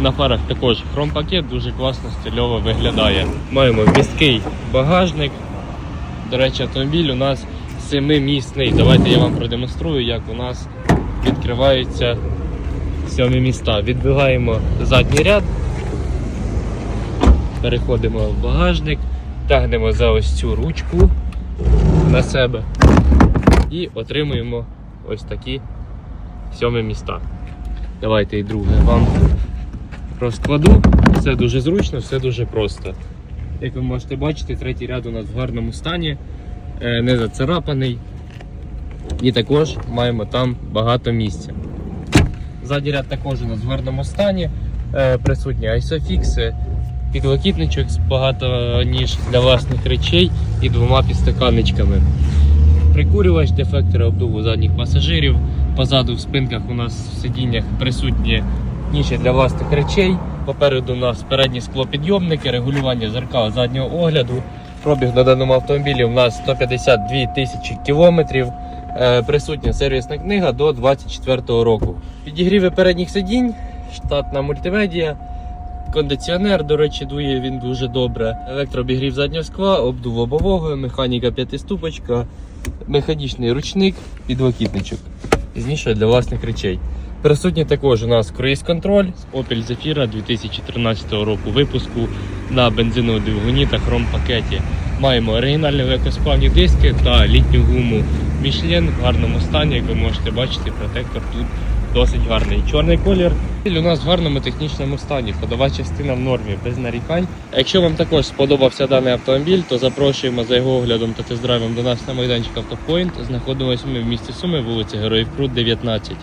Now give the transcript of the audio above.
На фарах також хромпакет дуже класно стильово виглядає. Маємо місткий багажник. До речі, автомобіль у нас семимісний. Давайте я вам продемонструю, як у нас відкриваються сьомі міста. Відбігаємо задній ряд, переходимо в багажник, тягнемо за ось цю ручку на себе і отримуємо ось такі сьомі міста. Давайте і друге вам розкладу. Все дуже зручно, все дуже просто. Як ви можете бачити, третій ряд у нас в гарному стані, е, не зацарапаний. І також маємо там багато місця. Задній ряд також у нас в гарному стані. Е, Присутні айсофікси, підлокітничок з багато ніж для власних речей і двома підстаканничками. Прикурювач, дефектори обдуву задніх пасажирів. Позаду в спинках у нас в сидіннях присутні ніші для власних речей. Попереду у нас передні склопідйомники, регулювання зеркал заднього огляду. Пробіг на даному автомобілі у нас 152 тисячі кілометрів. Е, Присутня сервісна книга до 2024 року. Підігріви передніх сидінь, штатна мультимедіа. Кондиціонер, до речі, дує він дуже добре. Електрообігрів заднього скла, обдув обового, механіка п'ятиступочка, механічний ручник, підлокітничок. Пізніше для власних речей. Присутній також у нас круїз-контроль Opel Zafira 2013 року випуску на бензиновому двигуні та хром-пакеті. Маємо оригінальні легкосплавні диски та літню гуму Michelin в гарному стані, як ви можете бачити, протектор тут досить гарний. Чорний колір у нас в гарному технічному стані. Ходова частина в нормі, без нарікань. Якщо вам також сподобався даний автомобіль, то запрошуємо за його оглядом та тест-драйвом до нас на майданчик Автопоінт. Знаходимося ми в місті Суми, вулиці Героїв Крут, 19.